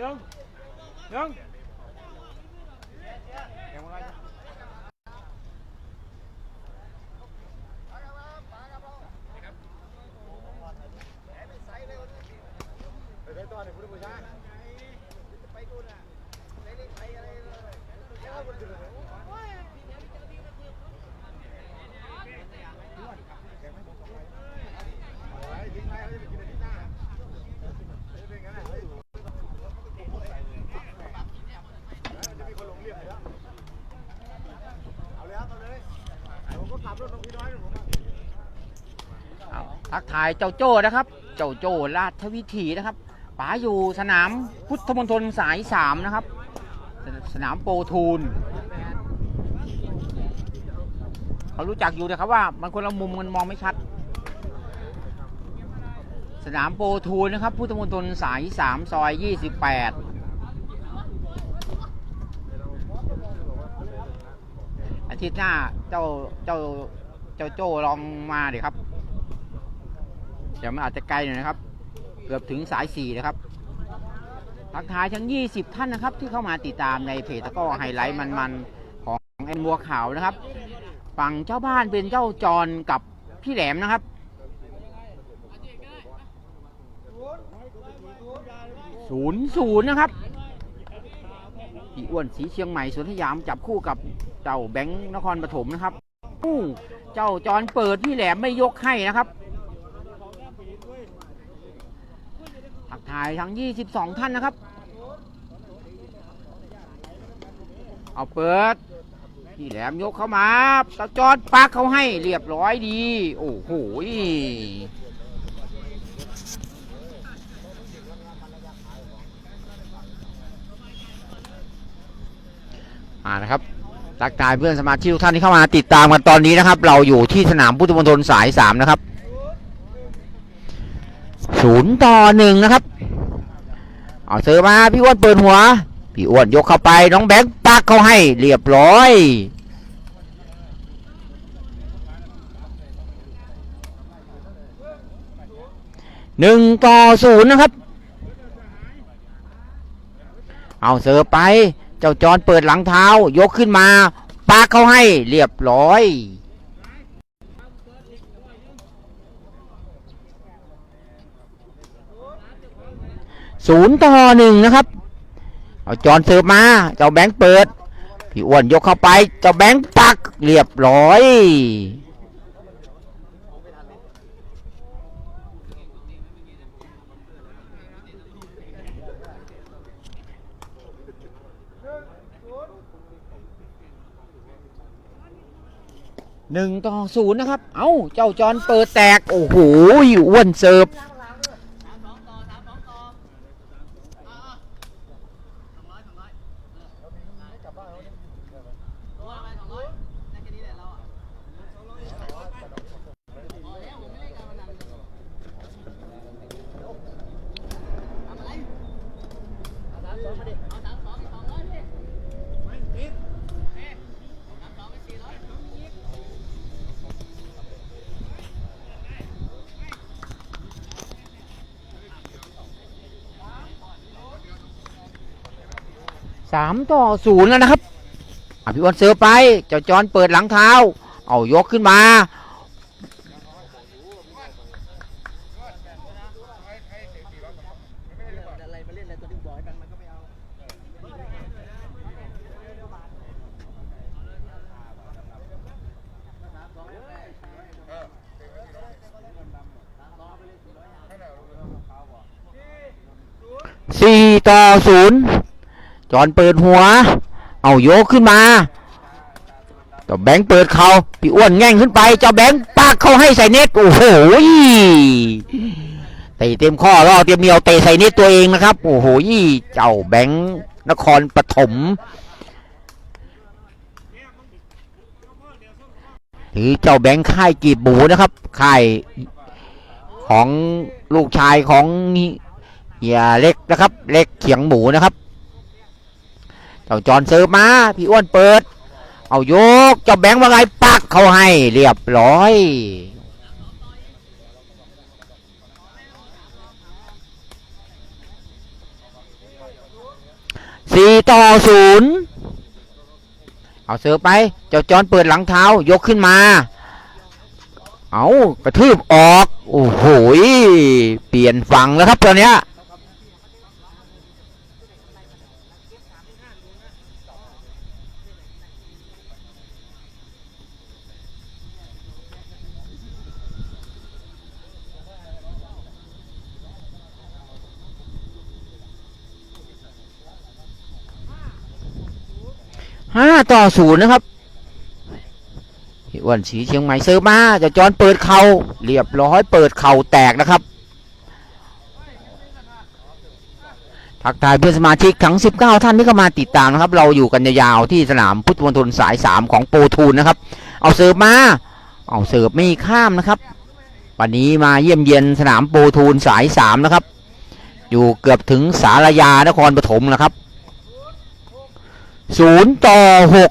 ยัง ทักทายเจ้าโจ้นะครับ เจ้าโจ้ราชวิถีนะครับป๋าอยู่สนามพุทธมณฑลสายสามนะครับสสนามโปทูนเขารู้จักอยู่นะครับว่ามันคนละมุมมันมองไม่ชัด สนามโปทูนนะครับ พุทธมณฑลสายสามซอยยี่สิบแปดอาทิตย์หน้าเจ้าเจ้าเจ้าโจ้ลองมาเดี๋ยวครับ เดี๋ยวมันอาจจะไกลหน่อยนะครับ เกือบถึงสายสี่นะครับทักทายทั้ง 20 ท่านนะครับ ที่เข้ามาติดตามในเพจตะก้อไฮไลท์มันๆของแอนบัวขาวนะครับฝั่งเจ้าบ้านเป็นเจ้าจรกับพี่แหลมนะครับศูนย์ศูนย์นะครับพี่อ้วนสีเชียงใหม่สวนสยามจับคู่กับเจ้าแบงค์นครปฐมนะครับอู้เจ้าจรเปิดพี่แหลมไม่ยกให้นะครับ ทักทายทั้ง 22 ท่านนะครับ เอาเปิด พี่แหลมยกเข้ามาตะจอดปักเขาให้เรียบร้อยดี โอ้โหมานะครับทักทายเพื่อนสมาชิกทุกท่านที่เข้ามาติดตามกันตอนนี้นะครับ เราอยู่ที่สนามพุทธมณฑลสายสามนะครับ ศูนย์ต่อหนึ่งนะครับ เอาเสือมาพี่อ้วนเปิดหัว พี่อ้วนยกเข้าไปน้องแบงค์ปักเข้าให้เรียบร้อยหนึ่งต่อศูนย์นะครับ เอาเสือไป เจ้าจอนเปิดหลังเท้า ยกขึ้นมาปักเข้าให้เรียบร้อย ศูนย์ต่อหนึ่งนะครับ เอาจอนเสิร์ฟมา เจ้าแบงค์เปิด พี่อ้วนยกเข้าไป เจ้าแบงค์ปักเรียบร้อยหนึ่งต่อศูนย์นะครับ เอ้า เจ้าจอนเปิดแตก โอ้โหอ้วนเสิร์ฟ สามต่อศูนย์แล้วนะครับ อภิวัตเสือไป เจ้าจอนเปิดหลังเท้า เอายกขึ้นมา สี่ต่อศูนย์จอนเปิดหัว เอาโยกขึ้นมาเจ้าแบงค์เปิดเขาพี่อ้วนแง่งขึ้นไป เจ้าแบงค์ปากเขาให้ใส่เน็ตโอ้โหเตะเต็มข้อแล้วเตรียมเหนียวเตะใส่เน็ตตัวเองนะครับ โอ้โหเจ้าแบงค์นครปฐมหรือเจ้าแบงค์ค่ายกีบหมูนะครับค่ายของลูกชายของเฮียเล็กนะครับ เล็กเขียงหมูนะครับ จ้าจอนเซิร์ฟมาพี่อ้วนเปิด เอายกเจ้าแบงค์ว่าไงปักเขาให้เรียบร้อยสี่ต่อศูนย์เอาเสือไป เจ้าจอนเปิดหลังเท้ายกขึ้นมา เอากระทืบออก โอ้โห เปลี่ยนฝั่งแล้วครับตอนเนี้ย ห้าต่อศูนย์นะครับพี่อ้วนสีเชียงใหม่เซิร์ฟมาจะจอนเปิดเขา่าเรียบร้อยเปิดเข่าแตกนะครับ ทักทายเพื่อนสมาชิกทั้ง 19 ท่านที่เข้ามาติดตามนะครับ เราอยู่กันยาวๆที่สนามพุทธมณฑลสาย 3 ของโปรทูนนะครับ เอาเสิร์ฟมา เอาเสิร์ฟไม่ข้ามนะครับ วันนี้มาเยี่ยมเยียนสนามโปรทูนสาย 3 นะครับ อยู่เกือบถึงสารยานครปฐมนะครับ ศูนย์ต่อหก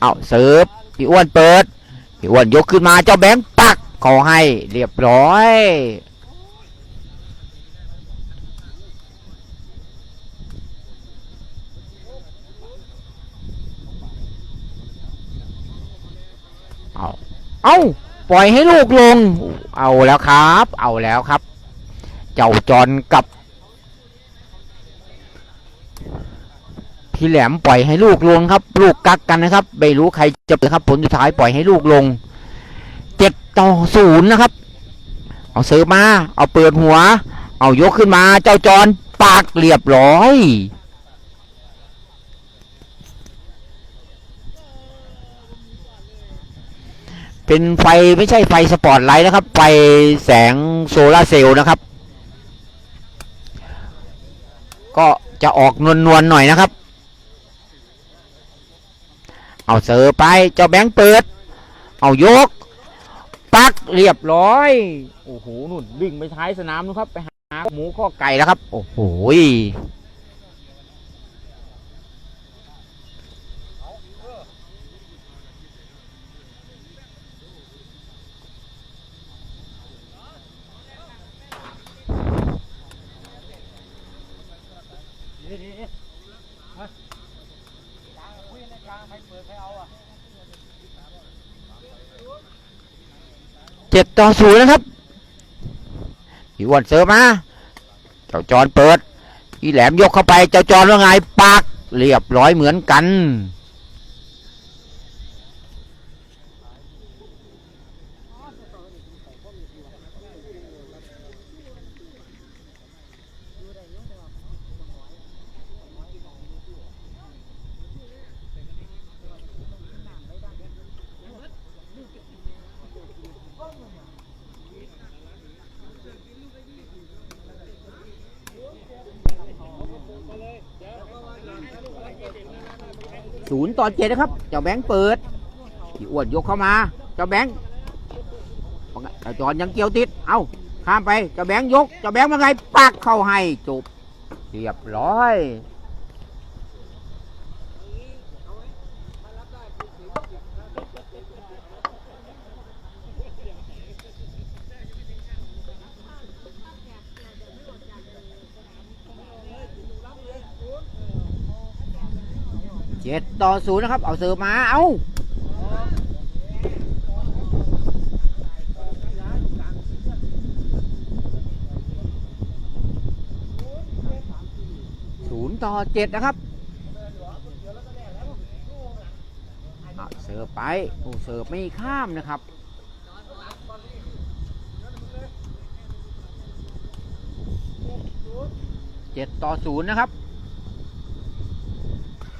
เอาเสิร์ฟพี่อ้วนเปิดพี่อ้วนยกขึ้นมาเจ้าแบงค์ปักเขาให้เรียบร้อยเอาเอาปล่อยให้ลูกลง เอาแล้วครับ เอาแล้วครับ เจ้าจอนกับ พี่แหลมปล่อยให้ลูกลงครับ ลูกกักกันนะครับ ไม่รู้ใครจะเปิดครับ ผลสุดท้ายปล่อยให้ลูกลงเจ็ดต่อศูนย์นะครับ เอาเสิร์ฟมา เอาเปิดหัว เอายกขึ้นมา เจ้าจอนปากเรียบร้อยเป็นไฟไม่ใช่ไฟสปอตไลท์นะครับ ไฟแสงโซลาเซลล์นะครับ ก็จะออกนวลๆหน่อยนะครับ เอาเสือไป เจ้าแบงค์เปิด เอายก ปักเรียบร้อย โอ้โหนุ่นวิ่งไปท้ายสนามนะครับ ไปหาหมูข้อไก่แล้วครับ โอ้โห จ็ดต่อศูนย์นะครับพี่อ้วนเสาร์มาเจ้าจอนเปิดพี่แหลมยกเข้าไปเจ้าจอนว่าไงปักเรียบร้อยเหมือนกัน ศูนย์ต่อเจ็ดนะครับ เจ้าแบงค์เปิดพี่อ้วนยกเข้ามา เจ้าแบงค์เจ้าจอนยังเกี่ยวติด เอาข้ามไป เจ้าแบงค์ยก เจ้าแบงค์มาไงปักเข้าให้จบ เรียบร้อย เจ็ดต่อศูนย์นะครับ เอาเสิร์ฟมา เอาศูนย์ต่อเจ็ดนะครับเอาเสิร์ฟไปโอ้เสิร์ฟไม่ข้ามนะครับเจ็ดต่อศูนย์นะครับ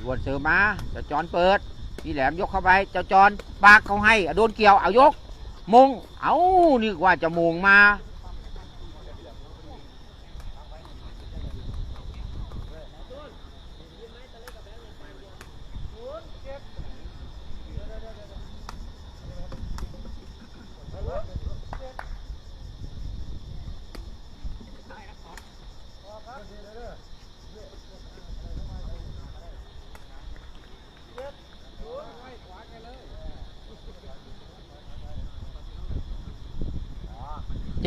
วนเสือมาเจ้าจอนเปิด พี่แหลมยกเข้าไป เจ้าจอนปากเขาให้โดนเกี่ยวเอายกมงเอานี่ว่าจะมงมา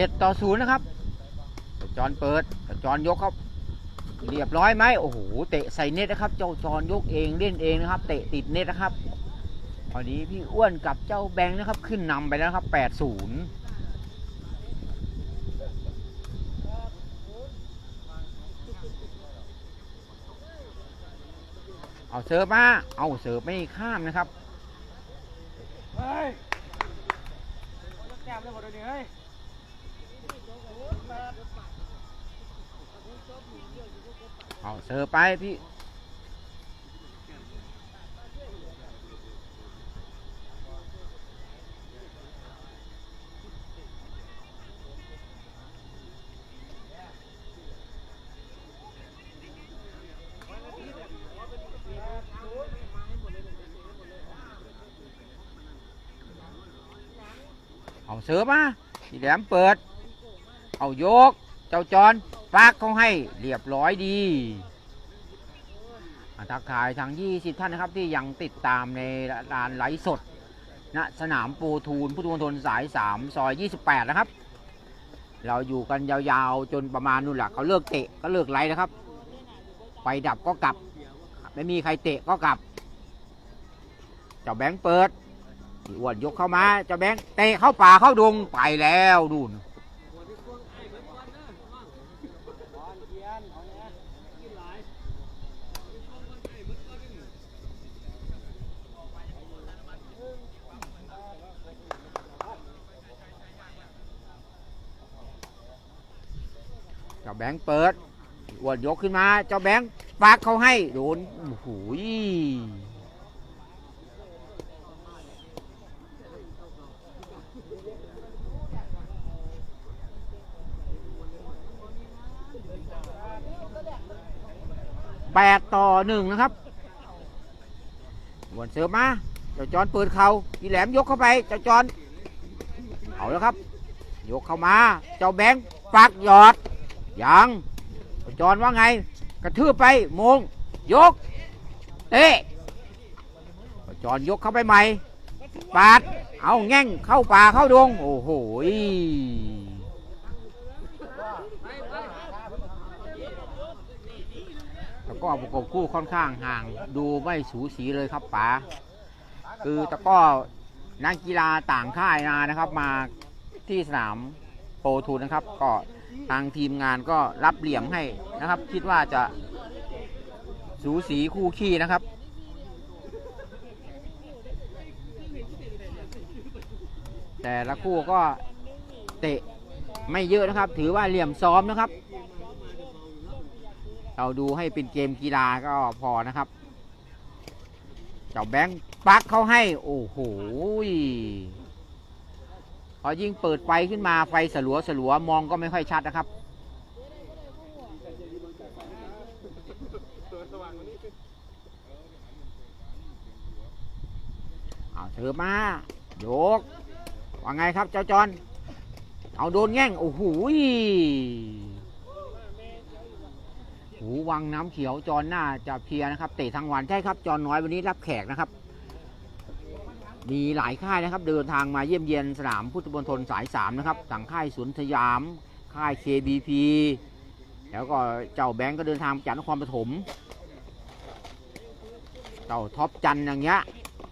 จ็ดต่อศูนย์นะครับจอนเปิดจอนยกเข้าเรียบร้อยไหมโอ้โหเตะใส่เน็ตนะครับ เจ้าจอนยกเองเล่นเองนะครับ เตะติดเน็ตนะครับพอดีพี่อ้วนกับเจ้าแบงค์นะครับ ขึ้นนำไปแล้วครับ8-0เอาเสิร์ฟมา เอาเสิร์ฟไม่ข้ามนะครับ เฮ้ยแก้มเลยหมดเลยเฮ้ย เอาเสิร์ฟไปพี่เอาเสิร์ฟมาพี่แหลมเปิด เอาโยก เจ้าจอน ฟากเขาให้เรียบร้อยดีทักทายทาง 20 ท่านนะครับที่ยังติดตามในร้านไลฟ์สดณสนามปูทูนพุทธมณฑลสาย 3 ซอย 28 นะครับ เราอยู่กันยาวๆ จนประมาณนู่นแหละเขาเลิกเตะก็เลิกไลฟ์นะครับ ไฟดับก็กลับ ไม่มีใครเตะก็กลับ เจ้าแบงค์เปิดอ้วนยกเข้ามา เจ้าแบงค์เตะเข้าป่าเข้าดงไปแล้วดูน เจ้าแบงค์เปิดอวนยกขึ้นมา เจ้าแบงค์ปากเขาให้โดนโอ้โหยแปดต่อหนึ่งนะครับวนเสิร์ฟมาเจ้าจอนเปิดเขาอีแหลมยกเข้าไป เจ้าจอนเอาแล้วครับ ยกเข้ามา เจ้าแบงค์ปักหยอด ยังจอนว่าไง กระทืบไปมง ยกเตะจอนยกเข้าไปใหม่ ปาด เอาแง่งเข้าป่าเข้าดง โอ้โหยตะก้อประกบคู่ค่อนข้างห่าง ดูไม่สูสีเลยครับป๋าคือตะก้อนักกีฬาต่างค่ายมานะครับ มาที่สนามโปรทูนนะครับ ก็ ทางทีมงานก็รับเหลี่ยมให้นะครับ คิดว่าจะสูสีคู่ขี้นะครับ แต่ละคู่ก็เตะไม่เยอะนะครับ ถือว่าเหลี่ยมซ้อมนะครับ เราดูให้เป็นเกมกีฬาก็พอนะครับเจ้าแบงค์ปักเขาให้ โอ้โห พอยิ่งเปิดไฟขึ้นมาไฟสลัวสลัวมองก็ไม่ค่อยชัดนะครับ เอาเธอมาโยก ว่าไงครับเจ้าจอน เอาโดนแง่ง โอ้โหหูวังน้ำเขียวจอนหน้าจะเพียนะครับ เตะทั้งวันใช่ครับจอนน้อยวันนี้รับแขกนะครับ มีหลายค่ายนะครับ เดินทางมาเยี่ยมเยียนสนามพุทธมณฑลสายสามนะครับสั่งค่ายสวนสยาม ค่าย KBP แล้วก็เจ้าแบงก์ก็เดินทางจากนครปฐมเจ้าท็อปจันอย่างเงี้ย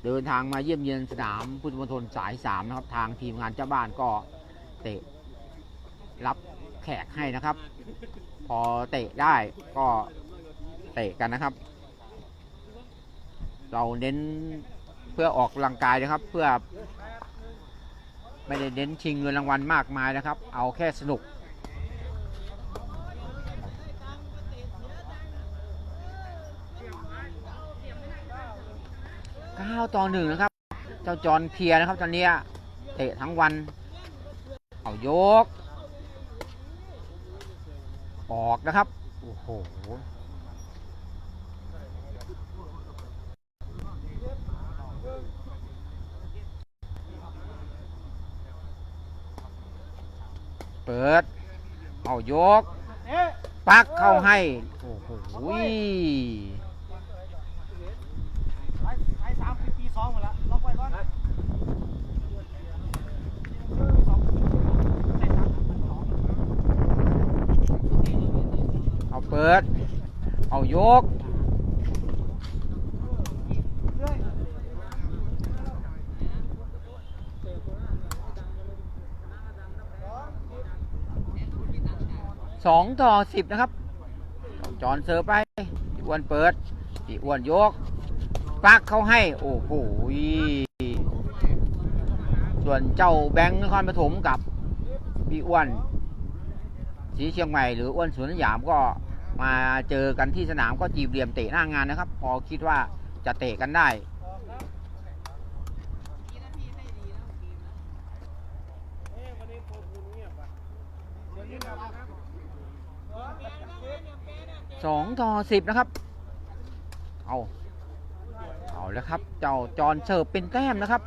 เดินทางมาเยี่ยมเยียนสนามพุทธมณฑลสายสามนะครับทางทีมงานเจ้าบ้านก็เตะรับแขกให้นะครับ พอเตะได้ก็เตะกันนะครับ เราเน้น พื่อออกกำลังกายนะครับ เพื่อไม่ได้เน้นชิงเงินรางวัลมากมายนะครับ เอาแค่สนุกเก้าต่อหนึ่งนะครับ เจ้าจอนเพียนะครับตอนนี้เตะทั้งวัน เอายก ออกนะครับ โอ้โห เปิด เอายกเอ๊ะปักเข้าให้ โอ้โหไอ้ไอ้สามปีสองหมดละล็อกไว้ก่อนสองไอ้สามปีสองเอาเปิด เอายก สองต่อสิบนะครับจอนเสิร์ไปพี่อ้วนเปิดพี่อ้วนยกปักเขาให้ โอ้โหส่วนเจ้าแบงค์นครปฐมกับพี่อ้วนสีเชียงใหม่หรืออ้วนสวนสยามก็มาเจอกันที่สนามก็จีบเหลี่ยมเตะหน้างานนะครับ พอคิดว่าจะเตะกันได้ สองต่อสิบนะครับ เอา เอาแล้วครับ เจ้าจอนเสิร์ฟเป็นแต้มนะครับ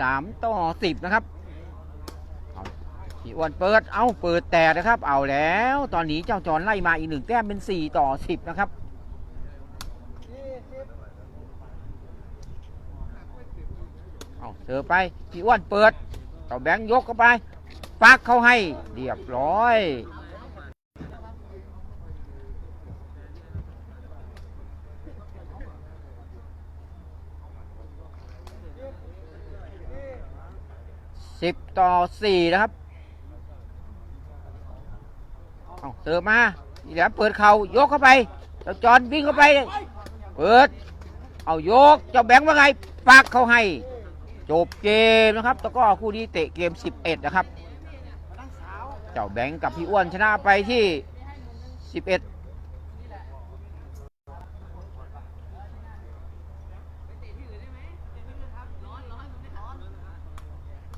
สามต่อสิบนะครับพี่อ้วนเปิด เอาเปิดแต่นะครับ เอาแล้ว ตอนนี้เจ้าจอนไล่มาอีกหนึ่งแต้มเป็นสี่ต่อสิบนะครับ เอาเสิร์ไปพี่อ้วนเปิดต่อแบงค์ยกเข้าไปปักเข้าให้เรียบร้อยสิบต่อสี่นะครับเอาเสิร์ฟมาอีแหลมเปิดเขายกเข้าไปเจ้าจอนวิ่งเข้าไป เปิด เอายก เจ้าแบงค์ว่าไงปักเขาให้ จบเกมนะครับแล้อคู่นี้เตะเกม 11 นะครับ เจ้าแบงค์กับพี่อ้วนชนะไปที่ 11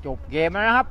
จบเกมแล้วนะครับ